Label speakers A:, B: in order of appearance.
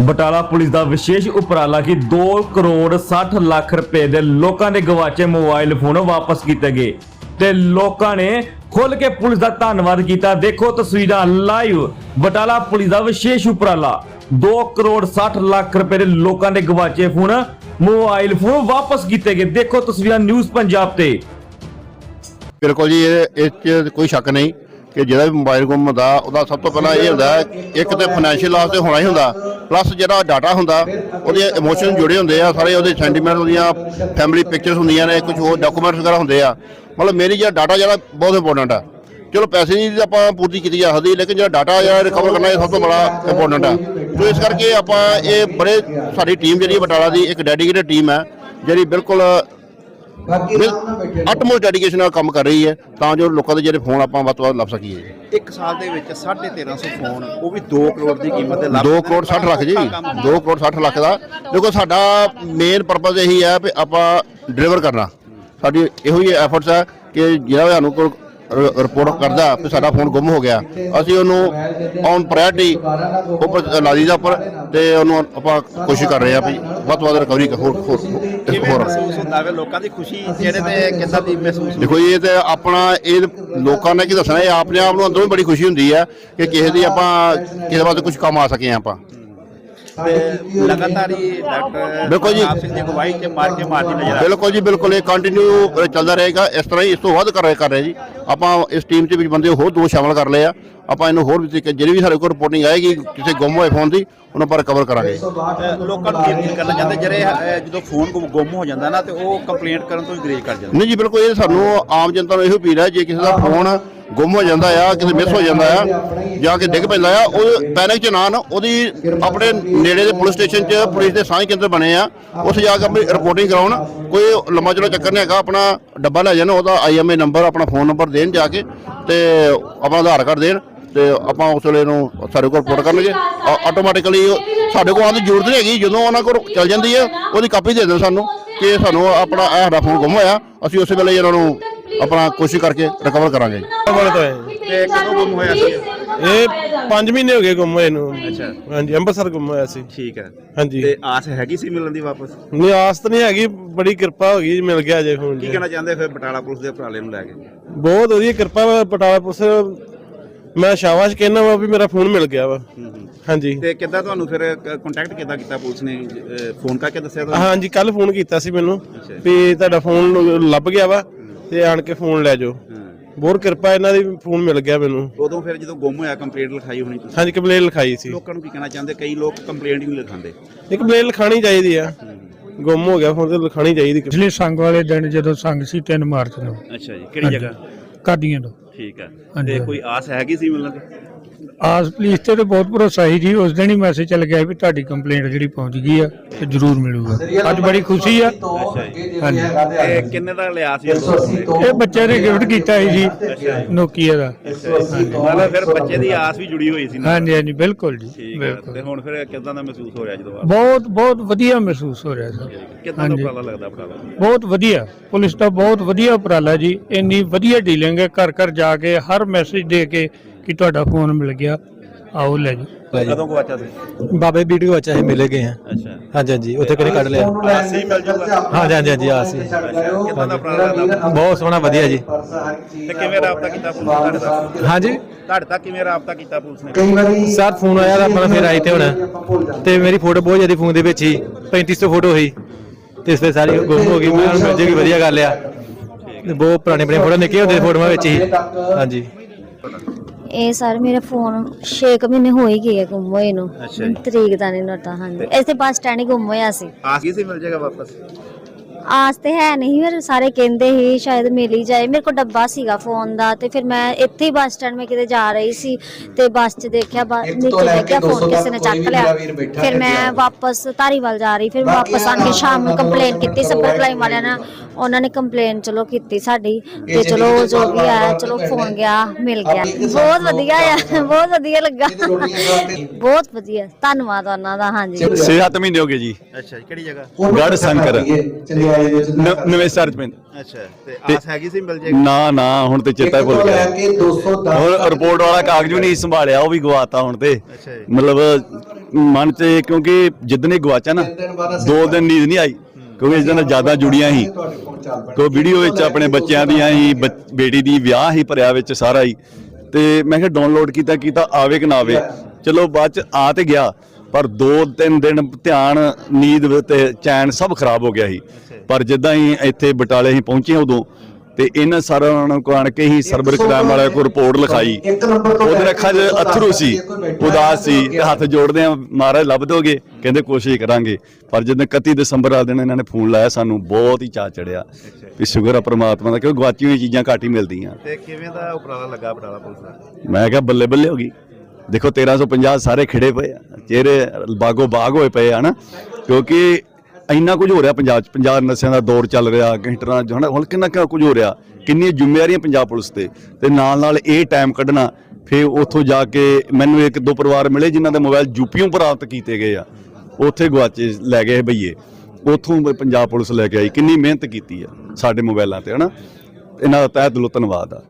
A: Batala police ਦਾ ਵਿਸ਼ੇਸ਼ ਉਪਰਾਲਾ ਕਿ 2 ਕਰੋੜ 60 ਲੱਖ ਰੁਪਏ ਦੇ ਲੋਕਾਂ ਦੇ ਗਵਾਚੇ ਮੋਬਾਈਲ ਫੋਨ ਵਾਪਸ ਕੀਤੇ ਗਏ ਤੇ ਲੋਕਾਂ ਨੇ ਖੁੱਲ ਕੇ ਪੁਲਿਸ ਦਾ ਧੰਨਵਾਦ ਕੀਤਾ। ਦੇਖੋ ਤਸਵੀਰਾਂ ਲਾਈਵ ਬਟਾਲਾ ਪੁਲਿਸ ਦਾ ਵਿਸ਼ੇਸ਼ ਉਪਰਾਲਾ। 2 ਕਰੋੜ 60 ਲੱਖ ਰੁਪਏ ਦੇ ਲੋਕਾਂ ਦੇ ਗਵਾਚੇ ਫੋਨ ਮੋਬਾਈਲ ਫੋਨ ਵਾਪਸ ਕੀਤੇ ਗਏ। ਦੇਖੋ ਤਸਵੀਰਾਂ ਨਿਊਜ਼ ਪੰਜਾਬ ਤੇ।
B: ਬਿਲਕੁਲ ਜੀ, ਇਹ ਇਸ ਕੋਈ ਸ਼ੱਕ ਨਹੀਂ ਕਿ ਜਿਹੜਾ ਵੀ ਮੋਬਾਈਲ ਗੁੰਮ ਹੁੰਦਾ, ਉਹਦਾ ਸਭ ਤੋਂ ਪਹਿਲਾਂ ਇਹ ਹੁੰਦਾ, ਇੱਕ ਤੇ ਫਾਈਨੈਂਸ਼ੀਅਲ ਲਾਸ ਤੇ ਹੋਣਾ ਹੀ ਹੁੰਦਾ। ਪਲੱਸ ਜਿਹੜਾ ਡਾਟਾ ਹੁੰਦਾ ਉਹਦੇ ਇਮੋਸ਼ਨ ਜੁੜੇ ਹੁੰਦੇ ਆ ਸਾਰੇ ਉਹਦੇ ਸੈਂਟੀਮੈਂਟ ਉਹਦੀਆਂ ਫੈਮਿਲੀ ਪਿਕਚਰਸ ਹੁੰਦੀਆਂ ਨੇ ਕੁਝ ਹੋਰ ਡਾਕੂਮੈਂਟਸ ਵਗੈਰਾ ਹੁੰਦੇ ਆ। ਮਤਲਬ ਮੇਰੀ ਜਿਹੜਾ ਡਾਟਾ ਜਿਹੜਾ ਬਹੁਤ ਇੰਪੋਰਟੈਂਟ ਆ। ਚਲੋ ਪੈਸੇ ਦੀ ਆਪਾਂ ਪੂਰਤੀ ਕੀਤੀ ਜਾ ਸਕਦੀ ਲੇਕਿਨ ਜਿਹੜਾ ਡਾਟਾ ਜਿਹੜਾ ਰਿਕਵਰ ਕਰਨਾ ਇਹ ਸਭ ਤੋਂ ਬੜਾ ਇੰਪੋਰਟੈਂਟ ਆ। ਸੋ ਇਸ ਕਰਕੇ ਆਪਾਂ ਇਹ ਬੜੇ ਸਾਡੀ ਟੀਮ ਜਿਹੜੀ ਬਟਾਲਾ ਦੀ ਇੱਕ ਡੈਡੀਕੇਟਡ ਟੀਮ ਹੈ ਜਿਹੜੀ ਬਿਲਕੁਲ ਅਟਮੋਸਟ ਡੈਡੀਕੇਸ਼ਨ ਨਾਲ ਕੰਮ ਕਰ ਰਹੀ ਹੈ ਤਾਂ ਜੋ ਲੋਕਾਂ ਦੇ ਜਿਹੜੇ ਫੋਨ ਆਪਾਂ ਵੱਧ ਤੋਂ ਵੱਧ ਲੱਭ ਸਕੀਏ।
C: ਇੱਕ ਸਾਲ ਦੇ ਵਿੱਚ 1350 ਫੋਨ ਉਹ ਵੀ 2 ਕਰੋੜ ਦੀ ਕੀਮਤ ਦੇ
B: 2 ਕਰੋੜ 60 ਲੱਖ ਜੀ 2 ਕਰੋੜ 60 ਲੱਖ ਦਾ। ਦੇਖੋ ਸਾਡਾ ਮੇਨ ਪਰਪਸ ਇਹੀ ਹੈ ਕਿ ਆਪਾਂ ਡਿਲੀਵਰ ਕਰਨਾ। ਸਾਡੀ ਇਹੋ ਹੀ ਐਫਰਟਸ ਹੈ ਕਿ ਜਿਹੜਾ ਵੀ ਸਾਨੂੰ ਕੋਲ ਰਿਪੋਰਟ ਕਰਦਾ ਕਿ ਸਾਡਾ ਫੋਨ ਗੁੰਮ ਹੋ ਗਿਆ। ਅਸੀਂ ਉਹਨੂੰ ਔਨ ਪ੍ਰਾਇੋਰਟੀ ਉੱਪਰ ਲਾ ਦਈਦਾ ਉੱਪਰ ਤੇ ਉਹਨੂੰ ਆਪਾਂ ਕੋਸ਼ਿਸ਼ ਕਰ ਰਹੇ ਆ ਵੀ ਵੱਧ ਤੋਂ ਵੱਧ ਰਿਕਵਰੀ ਹੋਰ ਹੋਰ ਹੋਰ
C: ਹੁੰਦਾ ਲੋਕਾਂ ਦੀ ਖੁਸ਼ੀ ਚਿਹਰੇ ਤੇ ਕਿੱਦਾਂ ਦੀ ਮਹਿਸੂਸ
B: ਦੇਖੋ ਇਹ ਤੇ ਆਪਣਾ ਇਹ ਲੋਕਾਂ ਨੇ ਕੀ ਦੱਸਣਾ ਇਹ ਆਪਣੇ ਆਪ ਨੂੰ ਅੰਦਰੋਂ ਹੀ ਬੜੀ ਖੁਸ਼ੀ ਹੁੰਦੀ ਹੈ ਕਿ ਕਿਸੇ ਦੀ ਆਪਾਂ ਕਿਸੇ ਵਾਸਤੇ ਕੁਝ ਕੰਮ ਆ ਸਕੇ ਆਪਾਂ।
C: ਤੇ ਲਗਾਤਾਰ ਹੀ ਡਾਕਟਰ
B: ਬਿਲਕੁਲ ਜੀ।
C: ਆਪ ਸਿੰਘ ਦੀ ਅਗਵਾਈ ਚ ਮਾਰ ਕੇ ਮਾਰਦੀ ਨਜ਼ਰ ਆ ਰਹੀ
B: ਬਿਲਕੁਲ ਜੀ ਬਿਲਕੁਲ। ਇਹ ਕੰਟੀਨਿਊ ਚੱਲਦਾ ਰਹੇਗਾ। ਇਸ ਤਰ੍ਹਾਂ ਹੀ ਇਸ ਤੋਂ ਵੱਧ ਕਰ ਰਹੇ ਕਰ ਰਹੇ ਜੀ। ਆਪਾਂ ਇਸ ਟੀਮ 'ਚ ਵੀ ਬੰਦੇ ਹੋਰ ਦੋ ਸ਼ਾਮਲ ਕਰ ਲਏ ਆ। ਆਪਾਂ ਇਹਨੂੰ ਹੋਰ ਵੀ ਤਰੀਕੇ ਜਿਹੜੀ ਵੀ ਸਾਡੇ ਕੋਲ ਰਿਪੋਰਟਿੰਗ ਆਏਗੀ ਕਿਸੇ ਗੁੰਮ ਹੋਏ ਫੋਨ ਦੀ ਉਹਨੂੰ ਆਪਾਂ ਰਿਕਵਰ ਕਰਾਂਗੇ।
C: ਲੋਕਾਂ ਨੂੰ ਕੀ ਕਰਨਾ ਚਾਹੁੰਦੇ ਜਿਹੜੇ ਜਦੋਂ ਫੋਨ ਗੁੰਮ- ਗੁੰਮ ਹੋ ਜਾਂਦਾ ਨਾ ਤੇ ਉਹ ਕੰਪਲੇਂਟ ਕਰਨ ਤੋਂ ਹੀ ਗਰੇਜ ਕਰ ਜਾਂਦੇ।
B: ਨਹੀਂ ਜੀ ਬਿਲਕੁਲ। ਇਹ ਸਾਨੂੰ ਆਮ ਜਨਤਾ ਨੂੰ ਇਹੋ ਅਪੀਲ ਹੈ ਜੇ ਕਿਸੇ ਦਾ ਫੋਨ ਗੁੰਮ ਹੋ ਜਾਂਦਾ ਆ, ਕਿਸੇ ਮਿਸ ਹੋ ਜਾਂਦਾ ਆ, ਜਾ ਕੇ ਡਿੱਗ ਪੈਂਦਾ ਆ, ਉਹ ਪੈਨਿਕ ਚ ਨਾ ਉਹਦੀ ਆਪਣੇ ਨੇੜੇ ਦੇ ਪੁਲਿਸ ਸਟੇਸ਼ਨ 'ਚ ਪੁਲਿਸ ਦੇ ਸਾਂਝ ਕੇਂਦਰ ਬਣੇ ਆ, ਉੱਥੇ ਜਾ ਕੇ ਆਪਣੀ ਰਿਪੋਰਟਿੰਗ ਕਰਾਉਣ, ਕੋਈ ਲੰਮਾ ਚਲੋ ਚੱਕਰ ਨਹੀਂ ਹੈਗਾ, ਆਪਣਾ ਡੱਬਾ ਲੈ ਜਾਣ, ਉਹਦਾ ਆਈਐਮਏ ਨੰਬਰ ਆਪਣਾ ਫੋਨ ਨੰਬਰ ਦੇਣ ਜਾ ਕੇ, ਤੇ ਆਪਣਾ ਆਧਾਰ ਕਾਰਡ ਦੇਣ, ਤੇ ਆਪਾਂ ਉਸ ਵੇਲੇ ਨੂੰ ਸਾਡੇ ਕੋਲ ਰਿਪੋਰਟ ਕਰਨਗੇ ਆਟੋਮੈਟਿਕਲੀ ਸਾਡੇ ਕੋਲ ਆਉਣ ਦੀ ਜ਼ਰੂਰਤ ਨਹੀਂ ਹੈਗੀ, ਜਦੋਂ ਉਹਨਾਂ ਕੋਲ ਚੱਲ ਜਾਂਦੀ ਹੈ, ਉਹਦੀ ਕਾਪੀ ਦੇ ਦੇਣ ਸਾਨੂੰ, ਕਿ ਸਾਨੂੰ ਆਪਣਾ ਇਹ ਸਾਡਾ ਫੋਨ ਗੁੰਮ ਹੋਇਆ, ਅਸੀਂ ਉਸੇ ਵੇਲੇ ਇਹਨਾਂ ਨੂੰ ਆਪਣਾ ਕੋਸ਼ਿਸ਼ ਕਰਕੇ ਰਿਕਵਰ ਕਰਾਂਗੇ
D: ਵਾਲੇ ਤੋਂ ਆਏ ਜੀ।
C: ਤੇ ਕਦੋਂ ਗੁੰਮ ਹੋਇਆ ਸੀ?
D: ਇਹ 5 ਮਹੀਨੇ ਹੋ ਗਏ ਗੁੰਮ ਹੋਏ ਨੂੰ।
C: ਅੱਛਾ।
D: ਹਾਂਜੀ ਅੰਮ੍ਰਿਤਸਰ ਗੁੰਮ ਹੋਇਆ ਸੀ।
C: ਠੀਕ ਹੈ।
D: ਹਾਂਜੀ।
C: ਤੇ ਆਸ ਹੈਗੀ ਸੀ ਮਿਲਣ ਦੀ ਵਾਪਸ?
D: ਨਹੀਂ ਆਸ ਤਾਂ ਨਹੀਂ ਹੈਗੀ ਬੜੀ ਕਿਰਪਾ ਹੋ ਗਈ ਜੀ, ਮਿਲ ਗਿਆ ਜੇ ਫੋਨ
C: ਕੀ
D: ਜੀ।
C: ਕਹਿਣਾ ਚਾਹੁੰਦੇ ਫਿਰ ਬਟਾਲਾ ਪੁਲਿਸ ਦੇ ਉਪਰਾਲੇ ਨੂੰ ਲੈ ਕੇ?
D: ਬਹੁਤ ਵਧੀਆ ਕਿਰਪਾ ਵਾ ਬਟਾਲਾ ਪੁਲਿਸ ਮੈਂ ਸ਼ਾਬਾਸ਼ ਕਹਿਣਾ ਵਾ ਵੀ ਮੇਰਾ ਫੋਨ ਮਿਲ ਗਿਆ ਵਾ। ਹਾਂਜੀ।
C: ਤੇ ਕਿੱਦਾਂ ਤੁਹਾਨੂੰ ਫਿਰ ਕੰਟੈਕਟ ਕਿੱਦਾਂ ਕੀਤਾ ਪੁਲਿਸ ਨੇ? ਫੋਨ ਕਰਕੇ ਦੱਸਿਆ ਤੁਹਾਨੂੰ?
D: ਹਾਂਜੀ ਕੱਲ ਫੋਨ ਕੀਤਾ ਸੀ ਮੈਨੂੰ
C: ਅੱਛਾ।
D: ਵੀ ਤੁਹਾਡਾ ਫੋਨ ਲੱਭ ਗਿਆ ਵਾ। ਤੇ ਆਣ ਕੇ ਫੋਨ ਲੈ ਜਾਓ। ਬਹੁਤ ਕਿਰਪਾ ਇਹਨਾਂ ਦੀ ਫੋਨ ਮਿਲ ਗਿਆ ਮੈਨੂੰ।
C: ਉਦੋਂ ਫਿਰ ਜਦੋਂ ਗੁੰਮ ਹੋਇਆ ਕੰਪਲੇਂਟ ਲਿਖਾਈ ਹੋਣੀ ਤੁਸੀਂ?
D: ਹਾਂਜੀ ਕੰਪਲੇਂਟ ਲਿਖਾਈ ਸੀ।
C: ਲੋਕਾਂ ਨੂੰ ਕੀ ਕਹਿਣਾ ਚਾਹੁੰਦੇ? ਕਈ ਲੋਕ ਕੰਪਲੇਂਟ ਹੀ ਨਹੀਂ ਲਿਖਾਉਂਦੇ।
D: ਇੱਕ ਕੰਪਲੇਂਟ ਲਿਖਾਣੀ ਚਾਹੀਦੀ ਆ। ਗੁੰਮ ਹੋ ਗਿਆ ਫੋਨ ਤੇ ਲਿਖਾਣੀ ਚਾਹੀਦੀ।
E: ਪਿਛਲੇ ਸੰਗ ਵਾਲੇ ਦਿਨ ਜਦੋਂ ਸੰਗ ਸੀ 3 ਮਾਰਚ ਨੂੰ।
C: ਅੱਛਾ ਜੀ ਕਿਹੜੀ ਜਗ੍ਹਾ?
E: ਕਾਦੀਆਂ ਤੋਂ।
C: ਠੀਕ ਹੈ
E: ਹਾਂਜੀ।
C: ਤੇ ਕੋਈ ਆਸ ਹੈਗੀ ਸੀ ਮਿਲਣ ਦੀ
E: ਆਸ ਪੁਲਿਸ ਤੇ ਤਾਂ ਬਹੁਤ ਭਰੋਸਾ ਸੀ ਜੀ ਉਸ ਦਿਨ ਹੀ ਮੈਸੇਜ ਚੱਲ ਗਿਆ ਵੀ ਤੁਹਾਡੀ ਕੰਪਲੇਂਟ ਜਿਹੜੀ ਪਹੁੰਚ ਗਈ ਆ ਤੇ ਜ਼ਰੂਰ ਮਿਲੂਗਾ। ਅੱਜ ਬੜੀ ਖੁਸ਼ੀ ਆ। ਹਾਂਜੀ।
C: ਤੇ ਕਿੰਨੇ ਦਾ ਲਿਆ ਸੀ ਉਦੋਂ?
E: ਇਹ ਬੱਚੇ ਨੇ ਗਿਫਟ ਕੀਤਾ ਸੀ ਜੀ ਨੋਕੀਆ ਦਾ।
C: ਮਤਲਬ ਫਿਰ ਬੱਚੇ ਦੀ ਆਸ ਵੀ ਜੁੜੀ ਹੋਈ ਸੀ ਨਾ।
E: ਹਾਂਜੀ ਹਾਂਜੀ ਬਿਲਕੁਲ ਜੀ
C: ਠੀਕ ਹੈ
E: ਬਿਲਕੁਲ।
C: ਤੇ ਹੁਣ ਫਿਰ ਕਿਦਾਂ ਦਾ ਮਹਿਸੂਸ ਹੋ ਰਿਹਾ ਜਦੋਂ ਆ
E: ਬਹੁਤ ਬਹੁਤ ਵਧੀਆ ਮਹਿਸੂਸ ਹੋ ਰਿਹਾ ਸਰ।
C: ਕਿਦਾਂ ਦਾ
E: ਹਾਂਜੀ।
C: ਉਪਰਾਲਾ ਲੱਗਦਾ ਬਟਾਲਾ
E: ਬਹੁਤ ਵਧੀਆ। ਪੁਲਿਸ ਦਾ ਬਹੁਤ ਵਧੀਆ ਉਪਰਾਲਾ ਜੀ। ਇੰਨੀ ਵਧੀਆ ਡੀਲਿੰਗ ਹੈ। ਘਰ ਘਰ ਜਾ ਕੇ ਹਰ ਮੈਸੇਜ ਦੇ ਕੇ ਕਿ ਤੁਹਾਡਾ ਫੋਨ ਮਿਲ ਗਿਆ ਆਓ ਲੈ ਜੀ
C: ਕਦੋਂ ਗਵਾਚਾ ਸੀ
F: ਬਾਬੇ ਵੀਡੀਓ ਅੱਛਾ ਹੀ ਮਿਲੇ ਗਏ ਆ
C: ਅੱਛਾ।
F: ਹਾਂਜੀ ਹਾਂਜੀ ਉੱਥੇ ਕਿਹੜੇ ਕੱਢ ਲਿਆ।
C: ਆਸ ਹੀ ਮਿਲ ਜੂਗਾ
F: ਹਾਂਜੀ ਹਾਂਜੀ ਹਾਂਜੀ ਆ ਸੀ
C: ਕਿਦਾਂ ਦਾ
F: ਬਹੁਤ ਸੋਹਣਾ ਵਧੀਆ ਜੀ।
C: ਤੇ ਕਿਵੇਂ ਰਾਬਤਾ ਕੀਤਾ ਪੁਲਿਸ ਨੇ? ਤੁਹਾਡੇ ਨਾਲ
F: ਹਾਂਜੀ।
C: ਤੁਹਾਡੇ ਤੱਕ ਕਿਵੇਂ ਰਾਬਤਾ ਕੀਤਾ ਪੁਲਿਸ ਨੇ?
F: ਸਰ ਫੋਨ ਆਇਆ ਤਾਂ ਆਪਣਾ ਫਿਰ ਆਏ ਤੇ ਹੁਣ। ਤੇ ਮੇਰੀ ਫੋਟੋ ਬਹੁਤ ਜ਼ਿਆਦਾ ਫੋਨ ਦੇ ਵਿੱਚ ਹੀ 3500 ਫੋਟੋ ਹੋਈ। ਤੇ ਇਸ ਤੇ ਸਾਰੀ ਗੁੰਮ ਹੋ ਗਈ। ਮੈਂ ਹੁਣ ਮਿਲ ਜੇਗੀ ਵਧੀਆ ਗੱਲ ਆ। ਤੇ ਬਹੁਤ ਪੁਰਾਣੇ ਪੁਰਾਣੇ ਫੋਟੋ ਨਿੱਕੇ ਹੁੰਦੇ ਫੋਟੋਆਂ ਵਿੱਚ ਹੀ। ਹਾਂਜੀ।
G: ਇਹ ਸਰ ਮੇਰਾ ਫੋਨ 6 ਮਹੀਨੇ ਹੋ ਹੀ ਗਏ ਆ ਗੁੰਮ ਹੋਏ ਨੂੰ।
C: ਅੱਛਾ ਜੀ।
G: ਮੈਨੂੰ ਤਰੀਕ ਦਾ ਨਹੀਂ ਪਤਾ ਹਾਂਜੀ। ਇੱਥੇ ਬੱਸ ਸਟੈਂਡ ਹੀ ਗੁੰਮ ਹੋਇਆ ਸੀ।
C: ਆਸ ਕੀ ਸੀ ਮਿਲ ਜਾਏਗਾ ਵਾਪਸ?
G: ਆਸ ਤੇ ਹੈ ਨਹੀਂ ਫਿਰ ਸਾਰੇ ਕਹਿੰਦੇ ਸੀ ਸ਼ਾਇਦ ਮਿਲ ਹੀ ਜਾਏ। ਮੇਰੇ ਕੋਲ ਡੱਬਾ ਸੀਗਾ ਫੋਨ ਦਾ ਤੇ ਫਿਰ ਮੈਂ ਇੱਥੇ ਹੀ ਬੱਸ ਸਟੈਂਡ ਮੈਂ ਕਿਤੇ ਜਾ ਰਹੀ ਸੀ ਤੇ ਬੱਸ 'ਚ ਦੇਖਿਆ ਬਾ- ਨੀਚੇ ਦੇਖਿਆ ਫੋਨ ਕਿਸੇ ਨੇ ਚੱਕ ਲਿਆ। ਫਿਰ ਮੈਂ ਵਾਪਸ ਧਾਰੀਵਾਲ ਜਾ ਰਹੀ ਫਿਰ ਵਾਪਸ ਆਣ ਕੇ ਸ਼ਾਮ ਨੂੰ ਕੰਪਲੇਨ ਕੀਤੀ ਸਬਰ ਕਲਾਈ ਵਾਲਿਆਂ ਨੇ ਉਹਨਾਂ ਨੇ ਕੰਪਲੇਨ ਚਲੋ ਕੀਤੀ ਸਾਡੀ ਤੇ ਚਲੋ ਜੋ ਵੀ ਆਇਆ ਚਲੋ ਫੋਨ ਗਿਆ ਮਿਲ ਗਿਆ। ਬਹੁਤ ਵਧੀਆ ਆ ਬਹੁਤ ਵਧੀਆ ਲੱਗਾ। ਬਹੁਤ ਵਧੀਆ ਧੰਨਵਾਦ ਉਹਨਾਂ ਦਾ ਹਾਂਜੀ।
H: 6-7 ਮਹੀਨੇ ਹੋ ਗਏ ਜੀ।
C: ਅੱਛਾ ਜੀ ਕਿਹੜੀ ਜਗ੍ਹਾ?
H: ਗੜ ਸ਼ੰਕਰ। ਨ- ਨਵੇਂ ਸ਼ਹਿਰ ਚ ਪੈਂਦਾ।
C: ਅੱਛਾ ਤੇ ਆਸ ਹੈਗੀ ਸੀ ਮਿਲ ਜਾਏਗੀ
H: ਨਾ ਨਾ ਹੁਣ ਤੇ ਚੇਤਾ ਹੀ ਭੁੱਲ ਗਿਆ। ਹੁਣ ਰਿਪੋਰਟ ਵਾਲਾ ਕਾਗਜ਼ ਵੀ ਨਹੀਂ ਸੰਭਾਲਿਆ ਉਹ ਵੀ ਗਵਾਤਾ ਹੁਣ ਤੇ।
C: ਅੱਛਾ ਜੀ।
H: ਮਤਲਬ ਮਨ 'ਚ ਇਹ ਕਿਉਂਕਿ ਜਿੱਦਣ ਇਹ ਗਵਾਚਾ ਨਾ ਦੋ ਦਿਨ ਨੀਂਦ ਨਹੀਂ ਆਈ ਕਿਉਂਕਿ ਇਸ ਦਿਨ ਜ਼ਿਆਦਾ ਜੁੜੀਆਂ ਸੀ। ਕੋ ਵੀਡੀਓ ਵਿੱਚ ਆਪਣੇ ਬੱਚਿਆਂ ਦੀਆਂ ਹੀ ਬੱਚ- ਬੇਟੀ ਦੀ ਵਿਆਹ ਹੀ ਭਰਿਆ ਵਿੱਚ ਸਾਰਾ ਹੀ। ਤੇ ਮੈਂ ਕਿਹਾ ਡਾਊਨਲੋਡ ਕੀਤਾ ਕੀਤਾ ਆਵੇ ਕਿ ਨਾ ਆਵੇ। ਚਲੋ ਬਾਅਦ ਚ ਆ ਤੇ ਗਿਆ। ਪਰ ਦੋ ਤਿੰਨ ਦਿਨ ਧਿਆਨ ਨੀਂਦ ਤੇ ਚੈਨ ਸਭ ਖਰਾਬ ਹੋ ਗਿਆ ਸੀ। ਪਰ ਜਿੱਦਾਂ ਹੀ ਇੱਥੇ ਬਟਾਲੇ ਹੀ ਪਹੁੰਚੇ ਉਦੋਂ ਤੇ ਇਹਨਾਂ ਸਾਰਿਆਂ ਨੂੰ ਆਣ ਕੇ ਹੀ ਸਰਵਰ ਕਰਾਮ ਵਾਲਿਆਂ ਕੋਲ ਰਿਪੋਰਟ ਲਿਖਾਈ। ਉਹਦੇ ਅੱਖਾਂ 'ਚ ਅਥਰੂ ਸੀ। ਉਦਾਸ ਸੀ ਤੇ ਹੱਥ ਜੋੜਦੇ ਆ ਮਹਾਰਾਜ ਲੱਭ ਦੋਗੇ ਕਹਿੰਦੇ ਕੋਸ਼ਿਸ਼ ਕਰਾਂਗੇ। ਪਰ ਜਦੋਂ 31 ਦਸੰਬਰ ਵਾਲੇ ਦਿਨ ਇਹਨਾਂ ਨੇ ਫੋਨ ਲਾਇਆ ਸਾਨੂੰ ਬਹੁਤ ਹੀ ਚਾਅ ਚੜਿਆ ਵੀ ਸ਼ੁਕਰ ਆ ਪ੍ਰਮਾਤਮਾ ਦਾ ਕਿਉਂਕਿ ਗਵਾਚੀ ਹੋਈ ਚੀਜ਼ਾਂ ਘੱਟ ਹੀ ਮਿਲਦੀਆਂ।
C: ਤੇ ਕਿਵੇਂ ਦਾ ਉਪਰਾਲਾ ਲੱਗਾ ਬਟਾਲਾ ਪੁਲਿਸ ਦਾ?
H: ਮੈਂ ਕਿਹਾ ਬੱਲੇ ਬੱਲੇ ਹੋ ਗਈ। ਦੇਖੋ 1350 ਸਾਰੇ ਖਿੜੇ ਪਏ ਆ। ਚਿਹਰੇ ਬਾਗੋ ਬਾਗ ਹੋਏ ਪਏ ਆ ਨਾ ਕਿਉਂਕਿ ਇੰਨਾ ਕੁਝ ਹੋ ਰਿਹਾ ਪੰਜਾਬ 'ਚ। ਪੰਜਾਬ ਨਸ਼ਿਆਂ ਦਾ ਦੌਰ ਚੱਲ ਰਿਹਾ ਗੈਂਗਸਟਰਾਂ ਜੋ ਹਨਾ? ਹੁਣ ਕਿੰਨਾ ਕਿੰਨਾ ਕੁਝ ਹੋ ਰਿਹਾ? ਕਿੰਨੀਆਂ ਜ਼ਿੰਮੇਵਾਰੀਆਂ ਪੰਜਾਬ ਪੁਲਿਸ ਤੇ। ਤੇ ਨਾਲ ਨਾਲ ਇਹ ਟਾਈਮ ਕੱਢਣਾ, ਫਿਰ ਉੱਥੋਂ ਜਾ ਕੇ ਮੈਨੂੰ ਇੱਕ ਦੋ ਪਰਿਵਾਰ ਮਿਲੇ, ਜਿਨ੍ਹਾਂ ਦੇ ਮੋਬਾਈਲ ਯੂਪੀਓਂ ਪ੍ਰਾਪਤ ਕੀਤੇ ਗਏ ਆ। ਉੱਥੇ ਗਵਾਚੇ ਲੈ ਗਏ ਭਈਏ ਉੱਥੋਂ ਪੰਜਾਬ ਪੁਲਿਸ ਲੈ ਕੇ ਆਈ। ਕਿੰਨੀ ਮਿਹਨਤ ਕੀਤੀ ਆ ਸਾਡੇ ਮੋਬਾਈਲਾਂ ਤੇ, ਹਨਾ? ਇਹਨਾਂ ਦਾ ਤਹਿ ਦਿਲੋਂ ਧੰਨਵਾਦ ਆ।